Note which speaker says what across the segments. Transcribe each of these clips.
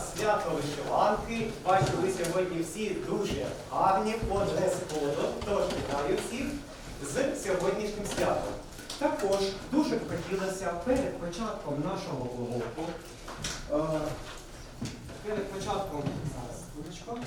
Speaker 1: свято вишиванки. Бачу, ви сьогодні всі дуже гарні по дрес-коду. Тож вітаю всіх з сьогоднішнім святом. Також дуже б хотілося перед початком нашого уроку. е, перед початком зараз, хвилиночку.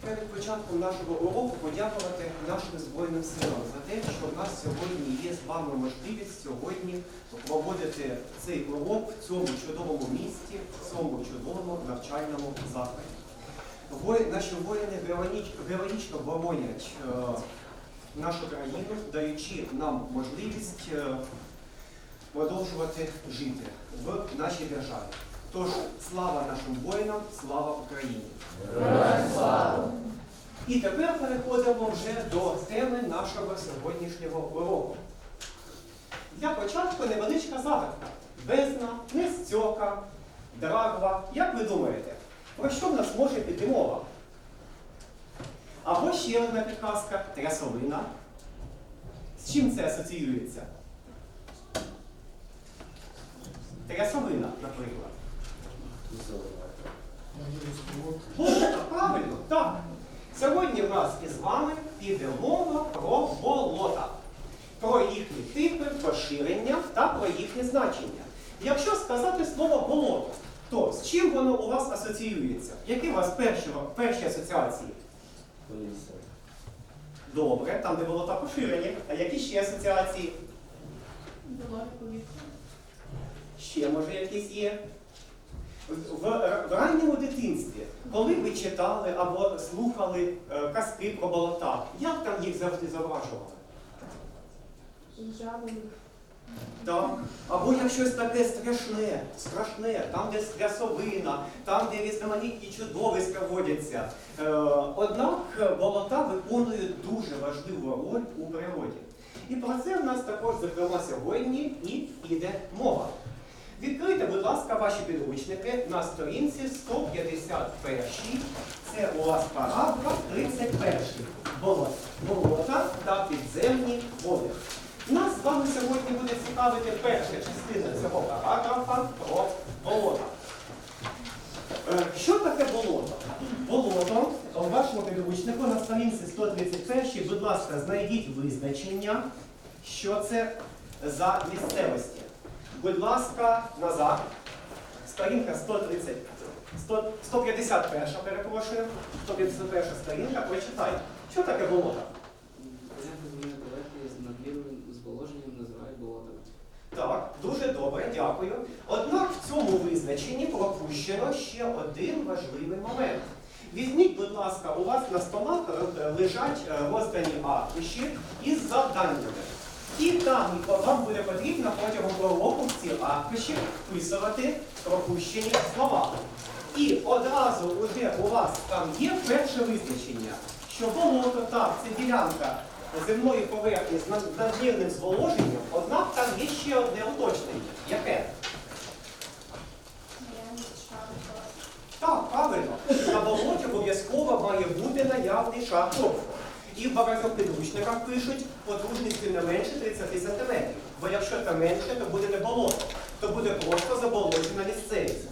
Speaker 1: Перед початком нашого уроку подякувати нашим Збройним силам за те, що в нас сьогодні є з вами можливість сьогодні проводити цей урок в цьому чудовому місті, в цьому чудовому навчальному закладі. Вої- Наші воїни героїч- героїчно боронять е, нашу країну, даючи нам можливість е, продовжувати жити в нашій державі. Тож слава нашим воїнам, слава Україні! І тепер переходимо вже до теми нашого сьогоднішнього уроку. Для початку невеличка загадка. Бездна, нестьока, драгва. Як ви думаєте, про що в нас може піти мова? Або ще одна підказка трясовина. З чим це асоціюється? Трясовина, наприклад. Болото, правильно, так. Сьогодні в нас із вами піде мова про болота, про їхні типи, поширення та про їхнє значення. Якщо сказати слово болото, то з чим воно у вас асоціюється? Які у вас перші, перші асоціації? Добре, там де болота поширені. А які ще асоціації? Ще може якісь є. В, в ранньому дитинстві, коли ви читали або слухали е, казки про болота, як там їх завжди зображували? Так. Або як щось таке страшне, страшне, там, де скрясовина, там, де різноманітні чудовиська водяться. Е, однак болота виконують дуже важливу роль у природі. І про це в нас також, зокрема, сьогодні і йде мова. Відкрийте, будь ласка, ваші підручники на сторінці 151. Це у вас параграф 31. Болот- Болота та підземні води. Нас з вами сьогодні буде цікавити перша частина цього параграфа про болота. Е, Що таке болото? Болото у вашому підручнику на сторінці 131, будь ласка, знайдіть визначення, що це за місцевості. Будь ласка, назад. Сторінка 130, 100, 151, перепрошую. 151 сторінка, прочитайте. Що таке болото?
Speaker 2: З надмірним зволоженням називають болотами.
Speaker 1: Так, дуже добре, дякую. Однак в цьому визначенні пропущено ще один важливий момент. Візьміть, будь ласка, у вас на столах е, лежать е, роздані аркуші із завданнями. І там вам буде потрібно протягом уроку в ці аркуші вписувати пропущені слова. І одразу уже у вас там є перше визначення, що болото так, це ділянка земної поверхні з над- надмірним зволоженням, однак там є ще одне уточнення. Яке? Так, правильно. На болоті обов'язково має бути наявний шар торфу. І в багатьох підручниках пишуть потужністю не менше 30 см. Бо якщо це менше, то буде не болото, то буде просто заболочена місцевість.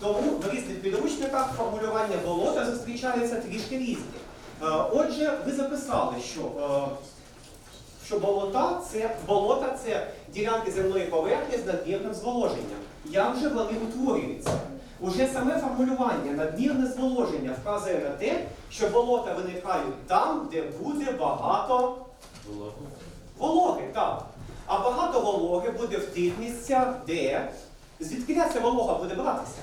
Speaker 1: Тому в різних підручниках формулювання болота зустрічаються трішки різні. Е, отже, ви записали, що, е, що болота це, болота це ділянки земної поверхні з надмірним зволоженням. Як же вони утворюються? Уже саме формулювання надмірне зволоження вказує на те, що болота виникають там, де буде багато вологи, так. А багато вологи буде в тих місцях, де звідки ця волога буде братися?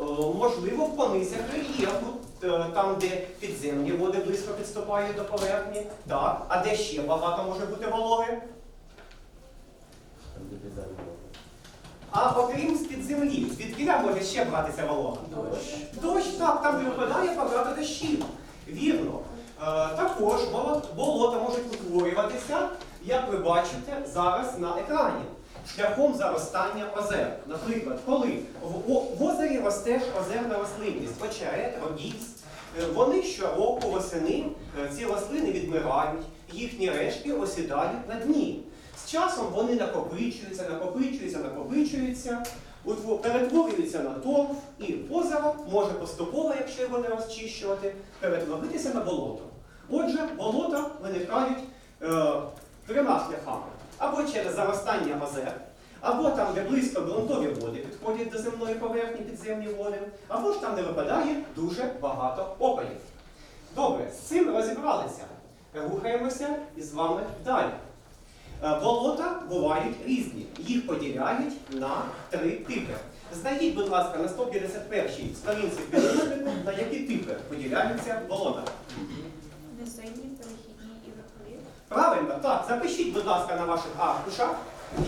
Speaker 1: Е, Можливо, в понизях рельєфу, е, там, де підземні води близько підступають до поверхні, так. А де ще багато може бути вологи? А окрім з-під землі, звідки може ще братися волога?
Speaker 2: Дощ.
Speaker 1: Дощ, так, там випадає багато дощів. Вірно. Е, також болота можуть утворюватися, як ви бачите зараз на екрані, шляхом заростання озер. Наприклад, коли в, о- в озері росте ж озерна рослинність, очерет, родіс, Е, Вони щороку восени е, ці рослини відмирають, їхні рештки осідають на дні. З часом вони накопичуються, накопичуються, накопичуються, перетворюються на торф, і озеро може поступово, якщо його не розчищувати, перетворитися на болото. Отже, болота виникають е, трьома шляхами. Або через заростання озер, або там, де близько ґрунтові води підходять до земної поверхні підземні води, або ж там, де випадає дуже багато опадів. Добре, з цим розібралися. Рухаємося із вами далі. Е, Болота бувають різні. Їх поділяють на три типи. Знайдіть, будь ласка, на 151-й сторінці підручнику, на які типи поділяються болота.
Speaker 3: Низинні, перехідні і верхові.
Speaker 1: Правильно, так, запишіть, будь ласка, на ваших аркушах,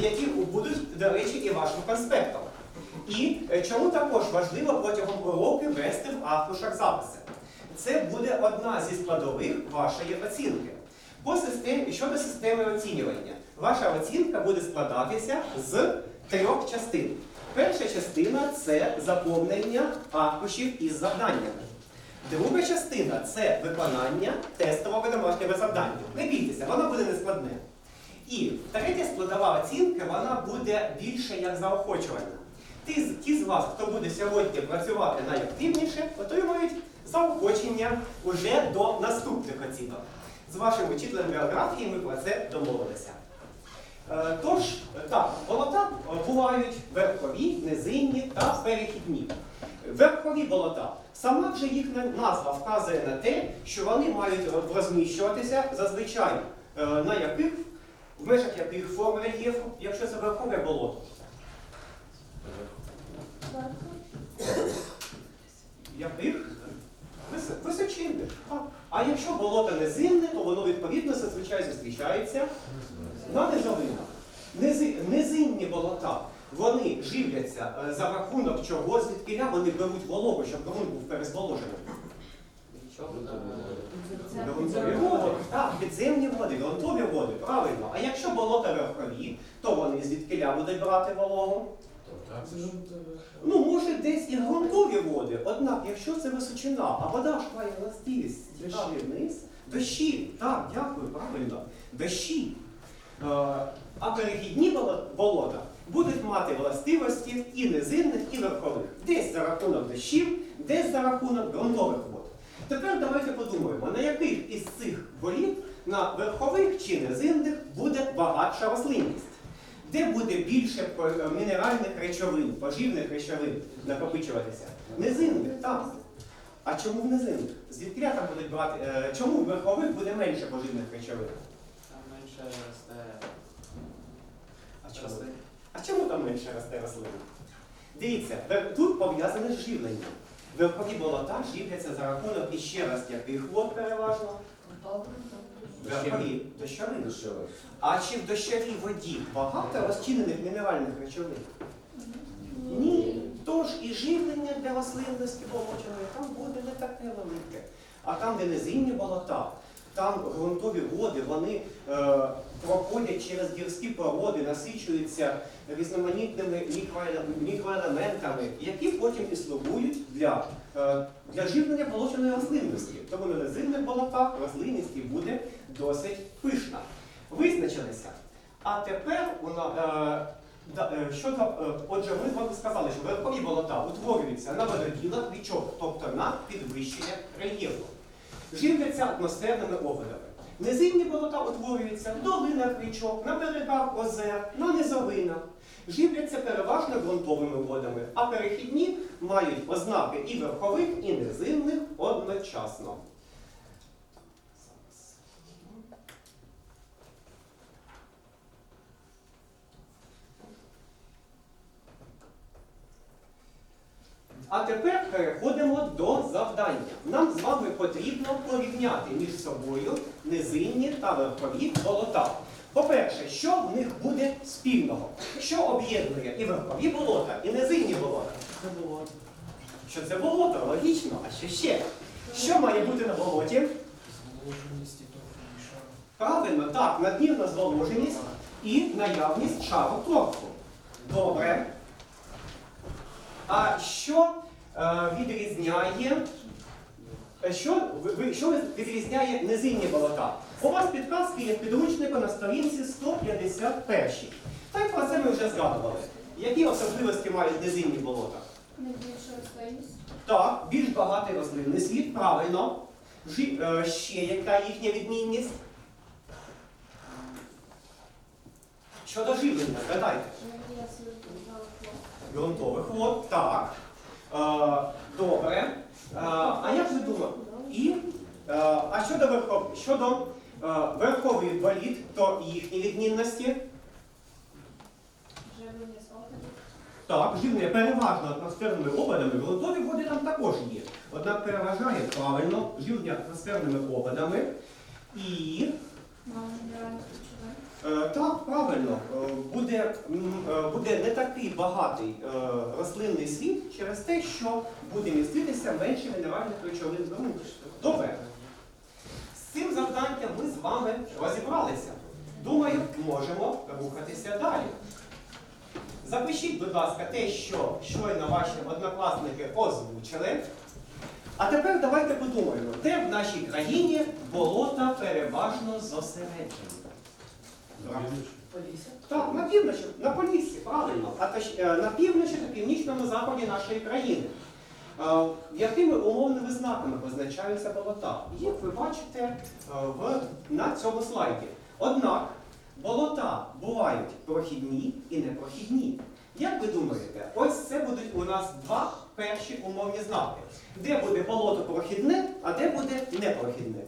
Speaker 1: які будуть, до речі, і вашим конспектом. І е, чому також важливо протягом уроку вести в аркушах записи? Це буде одна зі складових вашої оцінки. По системі, щодо системи оцінювання, ваша оцінка буде складатися з трьох частин. Перша частина це заповнення аркушів із завданнями. Друга частина це виконання тестового домашнього завдання. Не бійтеся, воно буде нескладне. І третя складова оцінка вона буде більше як заохочувальна. Ті, ті з вас, хто буде сьогодні працювати найактивніше, отримують заохочення уже до наступних оцінок. З вашим вчителем біографії ми про це домовилися. Е, Тож, так, болота бувають верхові, низинні та перехідні. Верхові болота. Сама вже їхня назва вказує на те, що вони мають розміщуватися зазвичай е, на яких, в межах яких форм рельєфу, якщо це верхове болото. Яких? Височинних. А якщо болото низинне, то воно відповідно зазвичай зустрічається на низовинах. Низи, низинні болота, вони живляться е, за рахунок чого, звідкиля вони беруть вологу, щоб ґрунт був перезволожений.
Speaker 2: Нічого.
Speaker 1: Води, так, підземні води, ґрунтові води, правильно. А якщо болота верхові, то вони звідкиля будуть брати вологу? Ну, може, десь і ґрунтові води, однак, якщо це височина, а вода ж має властивість стікати вниз, дощі, так, дякую, правильно, дощі. Е, А перехідні болота будуть мати властивості і низинних, і верхових. Десь за рахунок дощів, десь за рахунок ґрунтових вод. Тепер давайте подумаємо, на яких із цих боліт, на верхових чи низинних, буде багатша рослинність. Де буде більше е, мінеральних речовин, поживних речовин накопичуватися? Низинних, так. А чому в низинних? Звідки там будуть брати? е, Чому в верхових буде менше поживних речовин?
Speaker 2: Там менше росте
Speaker 1: А чому?
Speaker 2: рослин.
Speaker 1: Там менше росте рослин? Дивіться, тут пов'язане з живленням. Верхові болота живляться за рахунок іще раз яких вод переважно? Верхові дощовин. А чи в дощовій воді багато розчинених мінеральних речовин? Ні. Тож і живлення для рослинності болоченої там буде не таке велике. А там, де низинні болота, там ґрунтові води, вони е, проходять через гірські породи, насичуються різноманітними мікроелементами, які потім і для, е, для живлення болоченої рослинності. Тому на низинних болотах рослинність і буде досить пишна. Визначилися. А тепер у на- е, да, е, щодо, е, отже, ми з вами сказали, що верхові болота утворюються на вододілах річок, тобто на підвищення рельєфу. Живляться атмосферними опадами. Низинні болота утворюються в долинах річок, на берегах озер, на низовинах. Живляться переважно ґрунтовими водами, а перехідні мають ознаки і верхових, і низинних одночасно. А тепер переходимо до завдання. Нам з вами потрібно порівняти між собою низинні та верхові болота. По-перше, що в них буде спільного? Що об'єднує і верхові болота, і низинні болота?
Speaker 2: Це було.
Speaker 1: Що це болото, логічно, а що ще? Що має бути на болоті? Правильно, так, надмірна зволоженість і наявність шару торфу. Добре. А що відрізняє е, що, що відрізняє низинні болота? У вас підказки є в підручнику на сторінці 151. Та й про це ми вже згадували. Які особливості мають низинні болота?
Speaker 3: Найбільша рослинність.
Speaker 1: Так, більш багатий рослинний світ, правильно. Жи, е, ще яка їхня відмінність? Щодо живлення, згадайте.
Speaker 3: Світлового
Speaker 1: Ґрунтових вод, так. Е, добре. Е, а як ви думаєте? І, а щодо, верхов, щодо е, верхових боліт, то їхні відмінності?
Speaker 3: Живлення з.
Speaker 1: Так, живлення переважно атмосферними опадами, ґрунтові води там також є. Однак переважає правильно живлення атмосферними опадами. І
Speaker 3: Мало мінеральних речовин.
Speaker 1: Е, Так, правильно. Е, Буде, е, буде не такий багатий рослинний світ через те, що буде міститися менше мінеральних речовин в. Добре. З цим завданням ми з вами розібралися. Думаю, можемо рухатися далі. Запишіть, будь ласка, те, що щойно ваші однокласники озвучили. А тепер давайте подумаємо, де в нашій країні болота переважно зосереджені. Так, на півночі, на Поліссі, правильно, а точ, е, на півночі та північному заході нашої країни. Е, Якими умовними знаками позначаються болота? Їх ви бачите е, в, на цьому слайді. Однак болота бувають прохідні і непрохідні. Як ви думаєте, ось це будуть у нас два перші умовні знаки. Де буде болото прохідне, а де буде непрохідне?